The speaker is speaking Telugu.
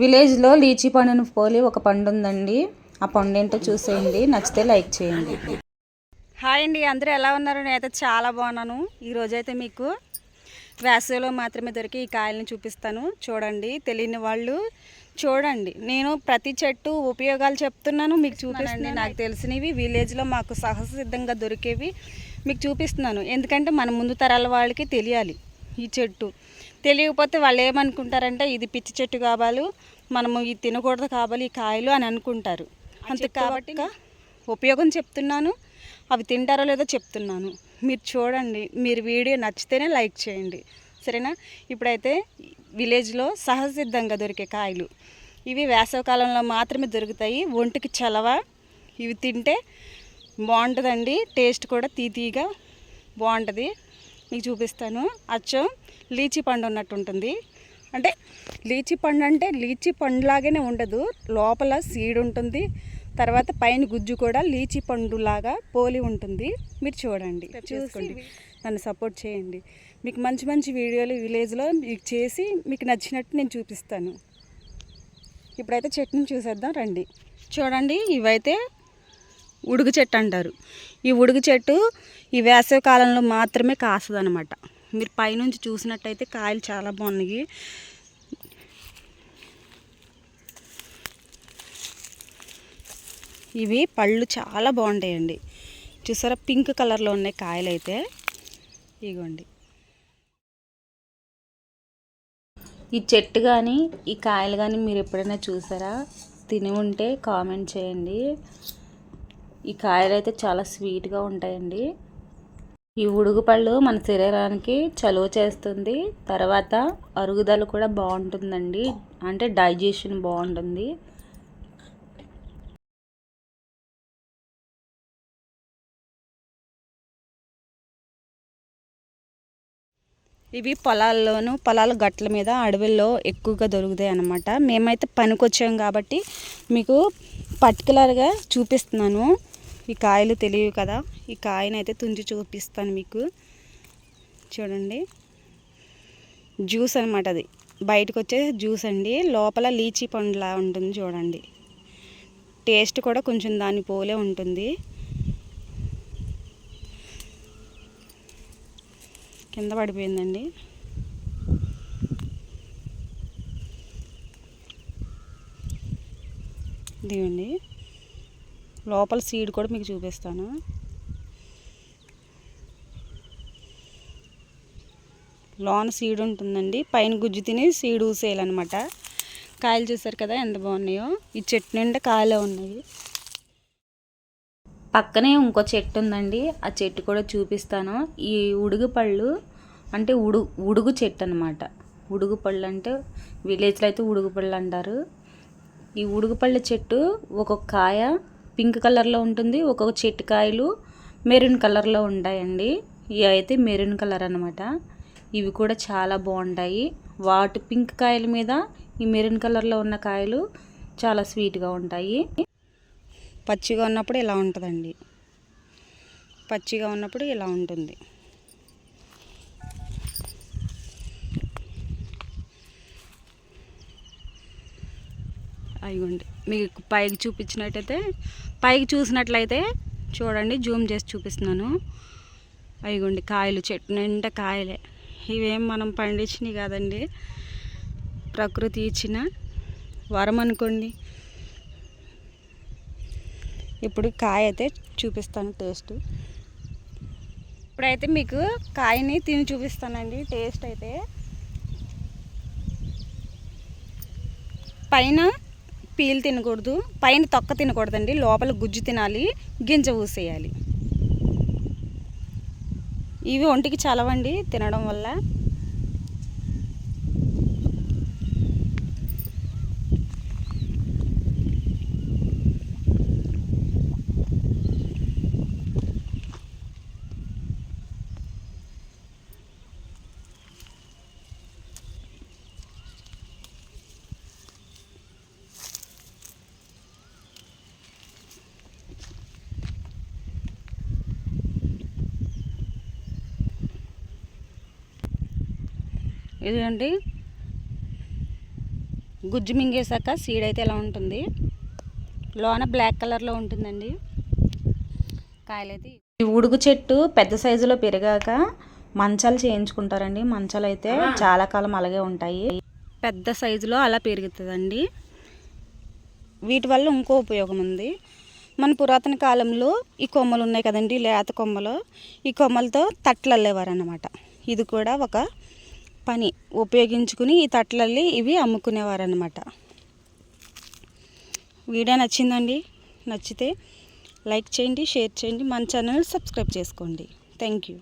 విలేజ్లో లీచీ పండును పోలి ఒక పండు ఉందండి ఆ పండు ఏంటో చూసేయండి. నచ్చితే లైక్ చేయండి. హాయ్ అండి. అందరూ ఎలా ఉన్నారు? నేనైతే చాలా బాగున్నాను. ఈరోజు అయితే మీకు వేసవిలో మాత్రమే దొరికి ఈ కాయలను చూపిస్తాను. చూడండి తెలియని వాళ్ళు చూడండి. నేను ప్రతి చెట్టు ఉపయోగాలు చెప్తున్నాను. మీకు చూపిస్తున్నాను నాకు తెలిసినవి విలేజ్లో మాకు సహసిద్ధంగా దొరికేవి మీకు చూపిస్తున్నాను. ఎందుకంటే మన ముందు తరాల వాళ్ళకి తెలియాలి ఈ చెట్టు. తెలియకపోతే వాళ్ళు ఏమనుకుంటారంటే ఇది పిచ్చి చెట్టు కావాలి మనము ఇది తినకూడదు కావాలి ఈ కాయలు అని అనుకుంటారు. అంతే కాబట్టి ఉపయోగం చెప్తున్నాను. అవి తింటారో లేదో చెప్తున్నాను. మీరు చూడండి మీరు వీడియో నచ్చితేనే లైక్ చేయండి. సరేనా? ఇప్పుడైతే విలేజ్లో సహజసిద్ధంగా దొరికే కాయలు. ఇవి వేసవికాలంలో మాత్రమే దొరుకుతాయి. ఒంటికి చలవ. ఇవి తింటే బాగుంటుందండి. టేస్ట్ కూడా తీతీగా బాగుంటుంది. మీకు చూపిస్తాను. అచ్చం లీచీ పండు ఉన్నట్టు ఉంటుంది అంటే లీచీ పండు అంటే లీచీ పండులాగానే ఉండదు. లోపల సీడ్ ఉంటుంది. తర్వాత పైన గుజ్జు కూడా లీచీ పండులాగా పోలి ఉంటుంది. మీరు చూడండి. చూసుకోండి. నన్ను సపోర్ట్ చేయండి. మీకు మంచి మంచి వీడియోలు విలేజ్లో మీకు చేసి మీకు నచ్చినట్టు నేను చూపిస్తాను. ఇప్పుడైతే చెట్టుని చూసేద్దాం రండి. చూడండి ఇవైతే ఉడుగు చెట్టు అంటారు. ఈ ఉడుగు చెట్టు ఈ వేసవి కాలంలో మాత్రమే కాస్తుంది అనమాట మీరు పైనుంచి చూసినట్టయితే కాయలు చాలా బాగున్నాయి. ఇవి పళ్ళు చాలా బాగుంటాయండి. చూసారా? పింక్ కలర్లో ఉన్నాయి కాయలు అయితే ఇగోండి. ఈ చెట్టు కానీ ఈ కాయలు కానీ మీరు ఎప్పుడైనా చూసారా? తిని ఉంటే కామెంట్ చేయండి. ఈ కాయలు అయితే చాలా స్వీట్గా ఉంటాయండి. ఈ ఉడుగుపళ్ళు మన శరీరానికి చలువ చేస్తుంది. తర్వాత అరుగుదల కూడా బాగుంటుందండి. అంటే డైజెషన్ బాగుంటుంది. ఇవి పొలాల్లోనూ పొలాల గట్ల మీద అడవుల్లో ఎక్కువగా దొరుకుతాయి అన్నమాట. మేమైతే పనికొచ్చాం కాబట్టి మీకు పర్టికులర్గా చూపిస్తున్నాను. ఈ కాయలు తెలియవు కదా. ఈ కాయను అయితే తుంచి చూపిస్తాను మీకు. చూడండి. జ్యూస్ అనమాట అది. బయటకు వచ్చే జ్యూస్ అండి. లోపల లీచీ పండులా ఉంటుంది చూడండి. టేస్ట్ కూడా కొంచెం దాని పోలే ఉంటుంది. కింద పడిపోయిందండి. ఇదిగోండి. లోపల సీడ్ కూడా మీకు చూపిస్తాను. లోన సీడ్ ఉంటుందండి. పైన గుజ్జు తిని సీడ్ ఊసేయాలన్నమాట. కాయలు చూసారు కదా ఎంత బాగున్నాయో. ఈ చెట్టు నిండా కాయలే ఉన్నాయి. పక్కనే ఇంకో చెట్టు ఉందండి. ఆ చెట్టు కూడా చూపిస్తాను. ఈ ఉడుగు పళ్ళు అంటే ఉడు ఉడుగు చెట్టు అనమాట ఉడుగు పళ్ళు అంటే విలేజ్లో అయితే ఉడుగు పళ్ళు అంటారు. ఈ ఉడుగు పళ్ళ చెట్టు ఒక్కొక్క కాయ పింక్ కలర్లో ఉంటుంది ఒక్కొక్క చెట్టు కాయలు మెరూన్ కలర్లో ఉంటాయండి. ఇవి అయితే మెరూన్ కలర్ అనమాట ఇవి కూడా చాలా బాగుంటాయి. వాటి పింక్ కాయల మీద ఈ మెరూన్ కలర్లో ఉన్న కాయలు చాలా స్వీట్గా ఉంటాయి. పచ్చిగా ఉన్నప్పుడు ఇలా ఉంటుందండి. పచ్చిగా ఉన్నప్పుడు ఇలా ఉంటుంది. అయ్యండి. మీకు పైకి చూపించినట్టయితే పైకి చూసినట్లయితే చూడండి జూమ్ చేసి చూపిస్తున్నాను. అయ్యండి కాయలు చెట్టు నిండా కాయలే. ఇవేం మనం పండించినవి కాదండి. ప్రకృతి ఇచ్చిన వరం అనుకోండి. ఇప్పుడు కాయ అయితే చూపిస్తాను టేస్ట్. ఇప్పుడైతే మీకు కాయని తిని చూపిస్తానండి. టేస్ట్ అయితే పైన పీల్ తినకూడదు పైన తొక్క తినకూడదండి లోపల గుజ్జు తినాలి గింజ ఊసేయాలి. ఇవి ఒంటికి చలవండి తినడం వల్ల. ఇదిగండి. గుజ్జు మింగేశాక సీడ్ అయితే ఇలా ఉంటుంది? లోన బ్లాక్ కలర్లో ఉంటుందండి. కాయలైతే ఈ ఉడుగు చెట్టు పెద్ద సైజులో పెరిగాక మంచాలు చేయించుకుంటారండి. మంచాలు అయితే చాలా కాలం అలాగే ఉంటాయి. పెద్ద సైజులో అలా పెరుగుతుందండి. వీటి వల్ల ఇంకో ఉపయోగం ఉంది. మన పురాతన కాలంలో ఈ కొమ్మలు ఉన్నాయి కదండి లేత కొమ్మలు. ఈ కొమ్మలతో తట్లు అల్లేవారు అన్నమాట ఇది కూడా ఒక పని ఉపయోగించుకుని ఈ తట్లల్లి ఇవి అమ్ముకునేవారు అనమాట వీడియో నచ్చిందండి నచ్చితే లైక్ చేయండి షేర్ చేయండి మన ఛానల్ సబ్స్క్రైబ్ చేసుకోండి. Thank you.